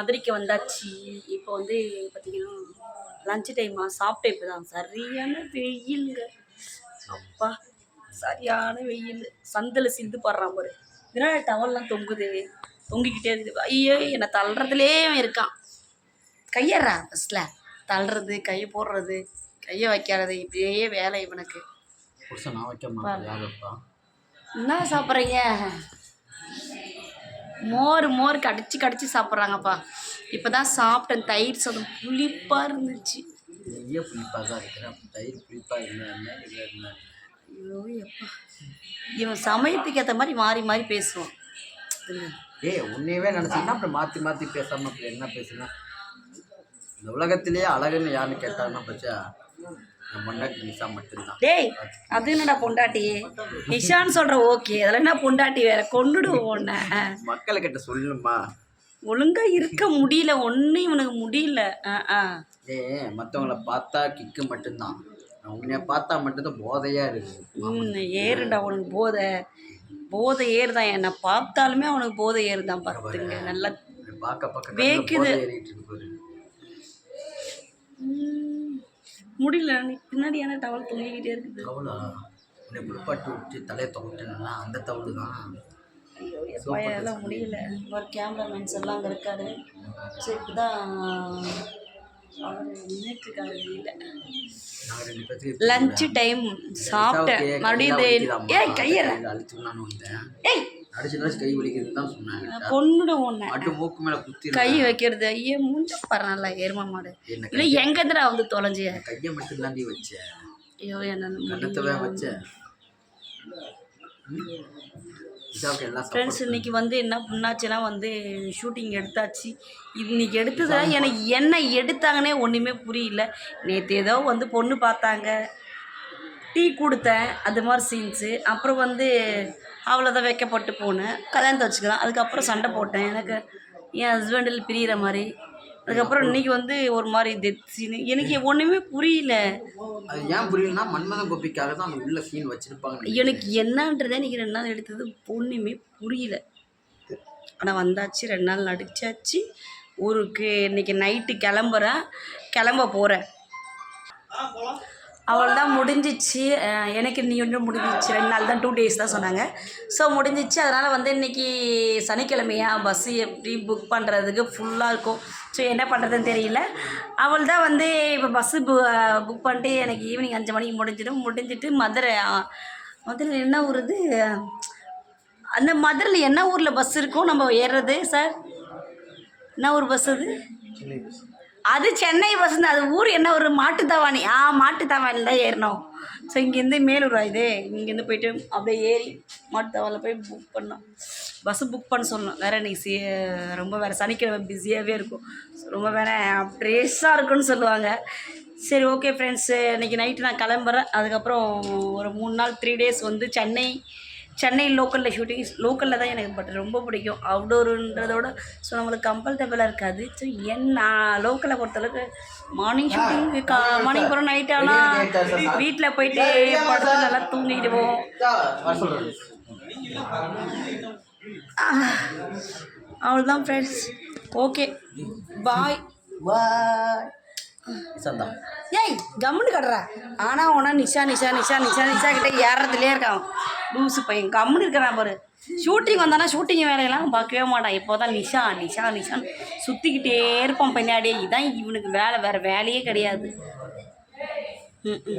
மதுரைக்கு வந்தாச்சு. இப்போ வந்து பார்த்தீங்கன்னா லஞ்ச் டைமா சாப்பிட்டேன் இப்போ தான் சரியான வெயிலுங்க. அப்பா சரியான வெயில். சந்தில் சிந்து படுறான் பாரு. இதனால டவல்லாம் தொங்குது? தொங்கிக்கிட்டே இருக்குது. ஐயோ என்னை தள்ளுறதுலே அவன் இருக்கான். கையறா ஃபஸ்ட்டில் தள்ளுறது கையை போடுறது கையை வைக்காதது. இப்படியே வேலை இவனுக்கு. என்ன சாப்பிட்றீங்க? மோர் மோர் கடிச்சு கடிச்சு சாப்பிட்றாங்கப்பா. இப்போ தான் சாப்பிட்டேன். தயிர் சாதம் புளிப்பாக இருந்துச்சு. நிறைய புளிப்பாக தான் இருக்கிறேன் தயிர் புளிப்பாக என்ன ஐயோ எப்பா. இவன் சமயத்துக்கு ஏற்ற மாதிரி மாறி மாறி பேசுவான். ஏய் உன்னையவே நினச்சிங்கன்னா அப்புறம் மாற்றி மாற்றி பேசாமல் அப்புறம் என்ன பேசுனா? இந்த உலகத்திலேயே அழகுன்னு யாருன்னு கேட்டாங்கன்னா பச்சா? டேய் அது என்னடா பொண்டாட்டி? நிஷான்னு சொல்கிற ஓகே அதெல்லாம் என்ன பொண்டாட்டி வேற? கொண்டுடுவோம் உன்னை. மக்கள்கிட்ட சொல்லுமா ஒழுங்கா இருக்க முடியல ஒன்றும் இவனுக்கு முடியல. ஏ மற்றவங்கள பார்த்தா கிக்கு மட்டும்தான். நான் உன்னைய பார்த்தா மட்டும்தான் போதையாக இருக்குது ம், ஏறுடா உனக்கு போதை. போதை ஏறுதான். என்னை பார்த்தாலுமே அவனுக்கு போதை ஏறுதான் பார்த்துங்க நல்லா பார்க்க பார்க்க வேக்குது. போதை ஏறிட்டு இருக்கு பாரு. ம், முடியல. பின்னாடி ஏன்னா டவல் தொங்கிக்கிட்டே இருக்குது? கவுளா உன்னை குளிப்பாட்டி விட்டு தலையை துவட்டினா அந்த தவிடு தான். ஐயோ எப்பா எல்லாம் முடியல. ஒரு கேமராமேன்ஸ் எல்லாம் அங்கே இருக்காரு. சரி இப்போதான் அவர் நின்றுட்டுருக்காரு வெளியில். லஞ்சு டைம் சாப்பிட்டேன். மறுபடியும் ஏய் கையற. அழிச்சுக்கலான்னு வந்தேன். ஏய் அடிச்சு அடிச்சு கை வலிக்குதுன்னு தான் சொன்னாங்க. பொண்ணுட ஒன்று மட்டும் மூக்கு மேலே குத்தி கை வைக்கிறது ஐயோ மூஞ்ச பரவாயில்ல எரும மாடு. என்ன இல்லை எங்கேருந்துடா வந்து தொலைஞ்சிய கையை மட்டும் தாண்டி வச்சேன் ஐயோ என்ன கண்ணத்தவே வச்சேன் ஃப்ரெண்ட்ஸ் இன்னைக்கு வந்து என்ன பண்ணாச்சுன்னா வந்து ஷூட்டிங் எடுத்தாச்சு. இன்னைக்கு எடுத்ததை எனக்கு என்ன எடுத்தாங்கன்னே ஒன்றுமே புரியல. நேற்று ஏதோ வந்து பொண்ணு பார்த்தாங்க. டீ கொடுத்தேன் அது மாதிரி சீன்ஸு அப்புறம் வந்து அவ்வளோதான் வைக்கப்பட்டு போனேன். கல்யாணத்தை வச்சுக்கலாம். அதுக்கப்புறம் சண்டை போட்டேன். எனக்கு என் ஹஸ்பண்டில் பிரியிற மாதிரி. அதுக்கப்புறம் இன்னைக்கு வந்து ஒரு மாதிரி டெத் சீனு எனக்கு ஒன்றுமே புரியல. அது ஏன் புரியலன்னா மன்மதன் கோப்பிக்காக தான் அந்த உள்ள சீன் வச்சிருப்பாங்க எனக்கு என்னன்றதே இன்னைக்கு ரெண்டு நாள் எடுத்தது ஒன்றுமே புரியல. ஆனால் வந்தாச்சு ரெண்டு நாள் நடிச்சாச்சு. ஊருக்கு இன்னைக்கு நைட்டு கிளம்புறேன். கிளம்ப போகிறேன் அவள்தான் முடிஞ்சிச்சு. எனக்கு நீ ஒன்றும் முடிஞ்சிச்சு. ரெண்டு நாள் தான் டூ டேஸ் தான் சொன்னாங்க. ஸோ முடிஞ்சிச்சு. அதனால் வந்து இன்னைக்கு சனிக்கிழமையா பஸ்ஸு எப்படி புக் பண்ணுறதுக்கு ஃபுல்லாக இருக்கும். ஸோ என்ன பண்ணுறதுன்னு தெரியல. அவள் தான் வந்து இப்போ பஸ்ஸு பு புக் பண்ணிட்டு எனக்கு ஈவினிங் அஞ்சு மணிக்கு முடிஞ்சிடும். முடிஞ்சிட்டு மதுரை மதுரை மதுரையில் என்ன ஊர் இது? அந்த மதுரையில் என்ன ஊரில் பஸ் இருக்கும்? நம்ம ஏறுறது சார் என்ன ஊர் பஸ் அது? அது சென்னை பஸ் தான் அது ஊர் என்ன ஒரு மாட்டுத்தாவாணி ஆ மாட்டுத்தாவாணியில் தான் ஏறினோம் ஸோ இங்கேருந்து மேலூர் இது. இங்கேருந்து போயிட்டு அப்படியே ஏறி மாட்டுத்தாவாலில் போய் புக் பண்ணோம் பஸ்ஸு புக் பண்ண சொன்னோம் வேறு இன்னைக்கு சி ரொம்ப வேறு சனிக்கிழமை பிஸியாகவே இருக்கும். ரொம்ப வேறு ப்ரேஸாக இருக்குன்னு சொல்லுவாங்க. சரி ஓகே ஃப்ரெண்ட்ஸு இன்றைக்கி நைட்டு நான் கிளம்புறேன். அதுக்கப்புறம் ஒரு மூணு நாள் த்ரீ டேஸ் வந்து சென்னை சென்னை லோக்கலில் ஷூட்டிங் லோக்கலில் தான் எனக்கு பட் ரொம்ப பிடிக்கும். அவுடோருன்றதோட ஸோ நம்மளுக்கு கம்ஃபர்டபுளாக இருக்காது. ஸோ என்ன லோக்கலை பொறுத்தளவுக்கு மார்னிங் ஷூட்டிங் கா மார்னிங் போகிறோம் நைட் ஆனால் வீட்டில் போயிட்டு படுத்து நல்லா தூங்கிட்டு போவோம் அவ்வளோதான் ஃப்ரெண்ட்ஸ் ஓகே பாய் பாய் சந்தம் ஏய் கம்முன்னு கட்டுறா ஆனால் உனா நிஷா நிஷா நிஷா நிஷா நிஷா கிட்டே ஏறதுலேயே இருக்கான். லூசு பையன். கம்முன்னு இருக்கிறான் பாரு. ஷூட்டிங் வந்தானா ஷூட்டிங் வேலையெல்லாம் பார்க்கவே மாட்டான். இப்போ தான் நிஷா நிஷா. நிஷான்னு சுற்றிக்கிட்டே இருப்பான் பின்னாடியே. இதான் இவனுக்கு வேலை. வேறு வேலையே கிடையாது. ம் ம்.